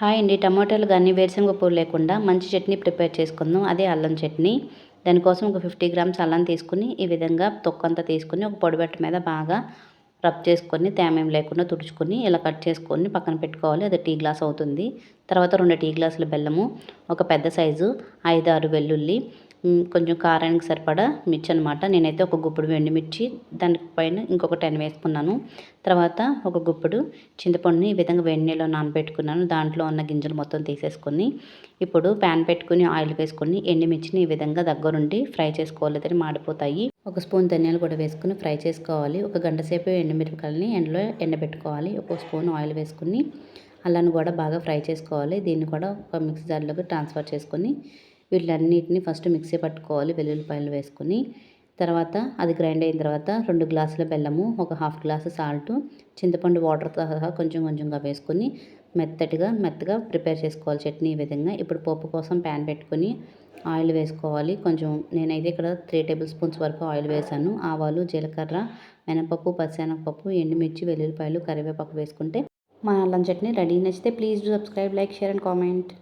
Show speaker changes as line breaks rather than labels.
Hi అండి. టమాటాలు కానీ వేరుశనగ పూలు లేకుండా మంచి చట్నీ ప్రిపేర్ చేసుకుందాం. అదే అల్లం చట్నీ. దానికోసం ఒక ఫిఫ్టీ గ్రామ్స్ అల్లం తీసుకుని ఈ విధంగా తొక్కంతా తీసుకుని ఒక పొడిబెట్ట మీద బాగా రబ్ చేసుకొని తేమేం లేకుండా తుడుచుకొని ఇలా కట్ చేసుకొని పక్కన పెట్టుకోవాలి. అది టీ గ్లాస్ అవుతుంది. తర్వాత రెండు టీ గ్లాసుల బెల్లము ఒక పెద్ద సైజు ఐదు ఆరు వెల్లుల్లి కొంచెం కారానికి సరిపడా మిర్చి అనమాట నేనైతే ఒక గుప్పుడు ఎండుమిర్చి దానిపైన ఇంకొక టెన్ వేసుకున్నాను. తర్వాత ఒక గుప్పుడు చింతపండుని ఈ విధంగా వేడి నీళ్ళలో నానబెట్టుకున్నాను. దాంట్లో ఉన్న గింజలు మొత్తం తీసేసుకొని ఇప్పుడు ప్యాన్ పెట్టుకుని ఆయిల్ వేసుకొని ఎండుమిర్చిని ఈ విధంగా దగ్గరుండి ఫ్రై చేసుకోవాలి. మాడిపోతాయి. ఒక స్పూన్ ధనియాలు కూడా వేసుకుని ఫ్రై చేసుకోవాలి. ఒక గంట సేపు ఎండుమిరపకాయలని ఎండలో ఎండబెట్టుకోవాలి. ఒక స్పూన్ ఆయిల్ వేసుకుని అల్లాన్ని కూడా బాగా ఫ్రై చేసుకోవాలి. దీన్ని కూడా ఒక మిక్సీ జార్లోకి ట్రాన్స్ఫర్ చేసుకొని వీటిలన్నిటిని ఫస్ట్ మిక్సీ పట్టుకోవాలి వెల్లుల్లిపాయలు వేసుకొని. తర్వాత అది గ్రైండ్ అయిన తర్వాత రెండు గ్లాసుల బెల్లము ఒక హాఫ్ గ్లాసు సాల్ట్ చింతపండు వాటర్ సహా కొంచెం కొంచెంగా వేసుకొని మెత్తటిగా మెత్తగా ప్రిపేర్ చేసుకోవాలి చట్నీ ఈ విధంగా. ఇప్పుడు పప్పు కోసం ప్యాన్ పెట్టుకొని ఆయిల్ వేసుకోవాలి. కొంచెం నేనైతే ఇక్కడ త్రీ టేబుల్ స్పూన్స్ వరకు ఆయిల్ వేసాను. ఆవాలు జీలకర్ర మినపప్పు పచ్చెనగపప్పు ఎండుమిర్చి వెల్లుల్లిపాయలు కరివేపాకు వేసుకుంటే మా అల్లం చట్నీ రెడీ. నచ్చితే please subscribe like share and comment